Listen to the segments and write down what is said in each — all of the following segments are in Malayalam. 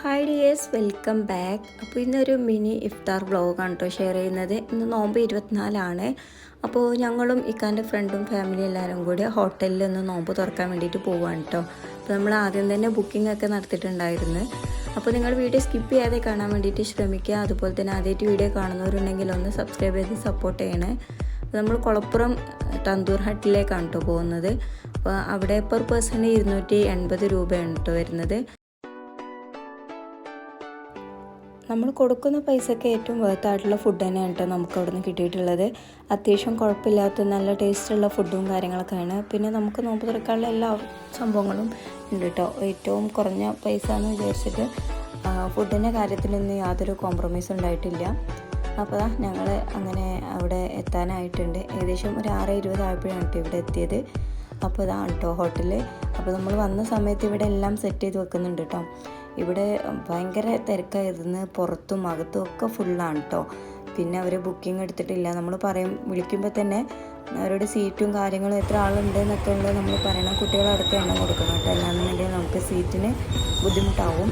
Hi dears welcome back. അപ്പോൾ ഇന്നൊരു മിനി ഇഫ്താർ വ്ളോഗാണ് കേട്ടോ ഷെയർ ചെയ്യുന്നത്. ഇന്ന് നോമ്പ് ഇരുപത്തിനാലാണ്. അപ്പോൾ ഞങ്ങളും ഇക്കാന്റെ ഫ്രണ്ടും ഫാമിലി എല്ലാവരും കൂടി ഹോട്ടലിൽ ഒന്ന് നോമ്പ് തുറക്കാൻ വേണ്ടിയിട്ട് പോവുകയാണ് കേട്ടോ. അപ്പോൾ നമ്മൾ ആദ്യം തന്നെ ബുക്കിംഗ് ഒക്കെ നടത്തിയിട്ടുണ്ടായിരുന്നു. അപ്പോൾ നിങ്ങൾ വീഡിയോ സ്കിപ്പ് ചെയ്യാതെ കാണാൻ വേണ്ടിയിട്ട് ശ്രമിക്കുക. അതുപോലെ തന്നെ ആദ്യമായിട്ട് വീഡിയോ കാണുന്നവരുണ്ടെങ്കിൽ ഒന്ന് സബ്സ്ക്രൈബ് ചെയ്ത് സപ്പോർട്ട് ചെയ്യണേ. നമ്മൾ കുളപ്പുറം തന്തൂർ ഹട്ടിലേക്കാണ് കേട്ടോ പോകുന്നത്. അപ്പോൾ അവിടെ പെർ പേഴ്സണ് ഇരുന്നൂറ്റി എൺപത് രൂപയാണ് കേട്ടോ വരുന്നത്. നമ്മൾ കൊടുക്കുന്ന പൈസയ്ക്ക് ഏറ്റവും വേർത്തായിട്ടുള്ള ഫുഡ് തന്നെയാണ് കേട്ടോ നമുക്ക് അവിടെ നിന്ന് കിട്ടിയിട്ടുള്ളത്. അത്യാവശ്യം കുഴപ്പമില്ലാത്ത നല്ല ടേസ്റ്റുള്ള ഫുഡും കാര്യങ്ങളൊക്കെയാണ്. പിന്നെ നമുക്ക് നോമ്പ് തുറക്കാനുള്ള എല്ലാ സംഭവങ്ങളും ഉണ്ട് കേട്ടോ ഏറ്റവും കുറഞ്ഞ പൈസ എന്ന് വിചാരിച്ചിട്ട് ഫുഡിന്റെ കാര്യത്തിലൊന്നും യാതൊരു കോംപ്രമൈസും ഉണ്ടായിട്ടില്ല. അപ്പോൾ ഞങ്ങൾ അങ്ങനെ അവിടെ എത്താനായിട്ടുണ്ട്. ഏകദേശം ഒരു ആറ് ഇരുപത് ആയപ്പോഴാണ് കേട്ടോ ഇവിടെ എത്തിയത്. അപ്പോൾ ഇതാണ് കേട്ടോ ഹോട്ടൽ അപ്പോൾ നമ്മൾ വന്ന സമയത്ത് ഇവിടെ എല്ലാം സെറ്റ് ചെയ്ത് വെക്കുന്നുണ്ട് കേട്ടോ ഇവിടെ ഭയങ്കര തിരക്കായിരുന്നു പുറത്തും അകത്തും ഒക്കെ ഫുള്ളാണ് കേട്ടോ പിന്നെ അവർ ബുക്കിംഗ് എടുത്തിട്ടില്ല. നമ്മൾ പറയും വിളിക്കുമ്പോൾ തന്നെ അവരുടെ സീറ്റും കാര്യങ്ങളും എത്ര ആളുണ്ട് എന്നൊക്കെ ഉള്ളത് നമ്മൾ പറയണം. കുട്ടികളടക്കം എണ്ണം കൊടുക്കണം കേട്ടോ അല്ലാന്നുണ്ടെങ്കിൽ നമുക്ക് സീറ്റിന് ബുദ്ധിമുട്ടാവും.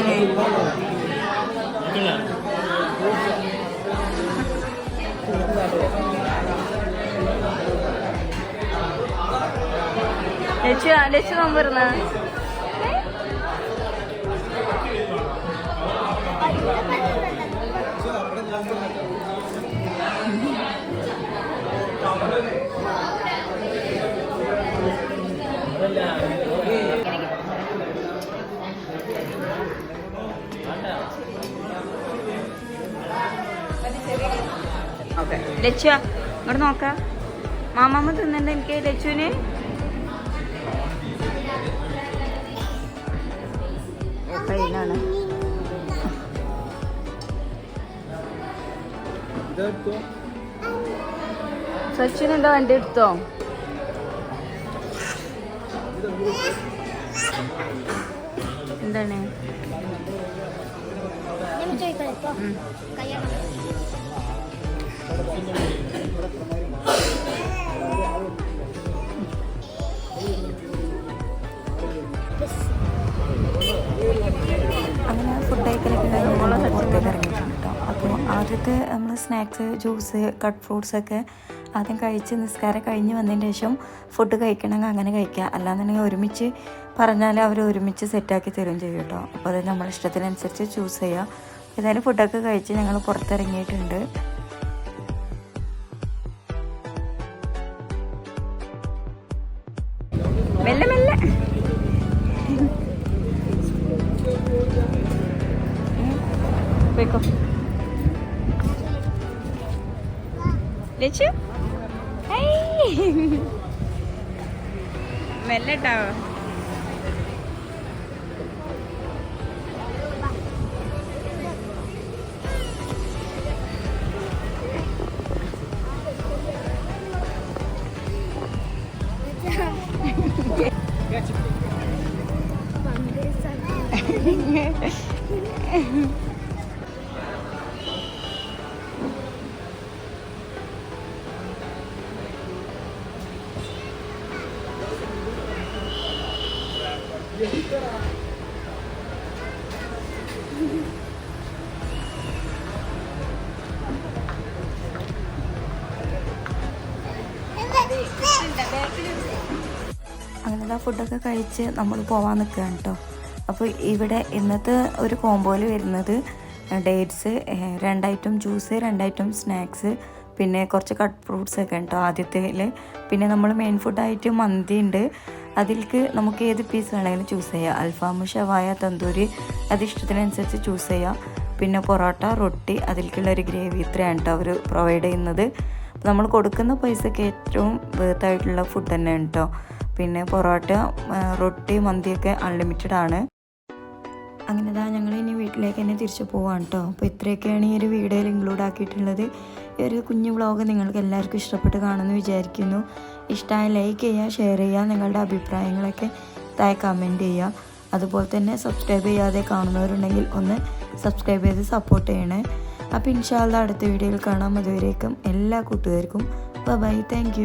ഫുഡ് കഴിക്കാനായി ലച്ചു ലച്ചു നോമ്പ് വരുന്ന ഓക്കെ ലച്ചു ഇങ്ങോട്ട് നോക്ക. മാമാമ്മ തിന്നണ്ട എനിക്ക് ലച്ചുവിന്. കയ്യിലാണ് സച്ചിൻ എന്താ വണ്ടി എടുത്തോ? എന്താണ്. ആദ്യത്തെ നമ്മൾ സ്നാക്സ് ജ്യൂസ് കട്ട് ഫ്രൂട്ട്സ് ഒക്കെ ആദ്യം കഴിച്ച് നിസ്കാരം കഴിഞ്ഞ് വന്നതിന് ശേഷം ഫുഡ് കഴിക്കണമെങ്കിൽ അങ്ങനെ കഴിക്കുക. അല്ലാന്നുണ്ടെങ്കിൽ ഒരുമിച്ച് പറഞ്ഞാൽ അവർ ഒരുമിച്ച് സെറ്റാക്കി തരും ചെയ്യും കേട്ടോ. അപ്പോൾ അത് നമ്മുടെ ഇഷ്ടത്തിനനുസരിച്ച് ചൂസ് ചെയ്യുക. ഏതായാലും ഫുഡൊക്കെ കഴിച്ച് ഞങ്ങൾ പുറത്തിറങ്ങിയിട്ടുണ്ട്. ಹಾಕ್ಬೇಕು ಲೇಚು ಮೆಲ್ಲೆಟ Yeah. അങ്ങനെ ഫുഡൊക്കെ കഴിച്ച് നമ്മൾ പോവാൻ നിൽക്കുകയാണ് കേട്ടോ അപ്പോൾ ഇവിടെ ഇന്നത്തെ ഒരു കോമ്പോയിൽ വരുന്നത് ഡേറ്റ്സ് രണ്ടായിട്ടും ജ്യൂസ് രണ്ടായിട്ടും സ്നാക്സ് പിന്നെ കുറച്ച് കട്ട് ഫ്രൂട്ട്സ് ഒക്കെ ഉണ്ടോ ആദ്യത്തേൽ പിന്നെ നമ്മൾ മെയിൻ ഫുഡായിട്ട് മന്തി ഉണ്ട് അതിലേക്ക് നമുക്ക് ഏത് പീസ് വേണമെങ്കിലും ചൂസ് ചെയ്യാം. അൽഫാം ഷവായ തന്തൂരി അത് ഇഷ്ടത്തിനനുസരിച്ച് ചൂസ് ചെയ്യാം. പിന്നെ പൊറോട്ട റൊട്ടി അതിലേക്കുള്ള ഒരു ഗ്രേവി ഇത്രയാണ് കേട്ടോ അവർ പ്രൊവൈഡ് ചെയ്യുന്നത്. നമ്മൾ കൊടുക്കുന്ന പൈസക്ക് ഏറ്റവും വേർത്തായിട്ടുള്ള ഫുഡ് തന്നെയാണ് കേട്ടോ പിന്നെ പൊറോട്ട റൊട്ടി മന്തിയൊക്കെ അൺലിമിറ്റഡ് ആണ്. അങ്ങനെ ഇതാ ഞങ്ങൾ ഇനി വീട്ടിലേക്ക് തന്നെ തിരിച്ചു പോവാണ് കേട്ടോ അപ്പോൾ ഇത്രയൊക്കെയാണ് ഈ ഒരു വീഡിയോയിൽ ഇൻക്ലൂഡ് ആക്കിയിട്ടുള്ളത്. ഈ ഒരു കുഞ്ഞു വ്ളോഗ് നിങ്ങൾക്ക് എല്ലാവർക്കും ഇഷ്ടപ്പെട്ട് കാണുമെന്ന് വിചാരിക്കുന്നു. ഇഷ്ടമായ ലൈക്ക് ചെയ്യുക ഷെയർ ചെയ്യുക നിങ്ങളുടെ അഭിപ്രായങ്ങളൊക്കെ താഴെ കമന്റ് ചെയ്യുക. അതുപോലെ തന്നെ സബ്സ്ക്രൈബ് ചെയ്യാതെ കാണുന്നവരുണ്ടെങ്കിൽ ഒന്ന് സബ്സ്ക്രൈബ് ചെയ്ത് സപ്പോർട്ട് ചെയ്യണേ. അപ്പോൾ ഇൻഷാല്ല അടുത്ത വീഡിയോയിൽ കാണാം. അതുവരേക്കും എല്ലാ കൂട്ടുകാർക്കും ബൈ താങ്ക്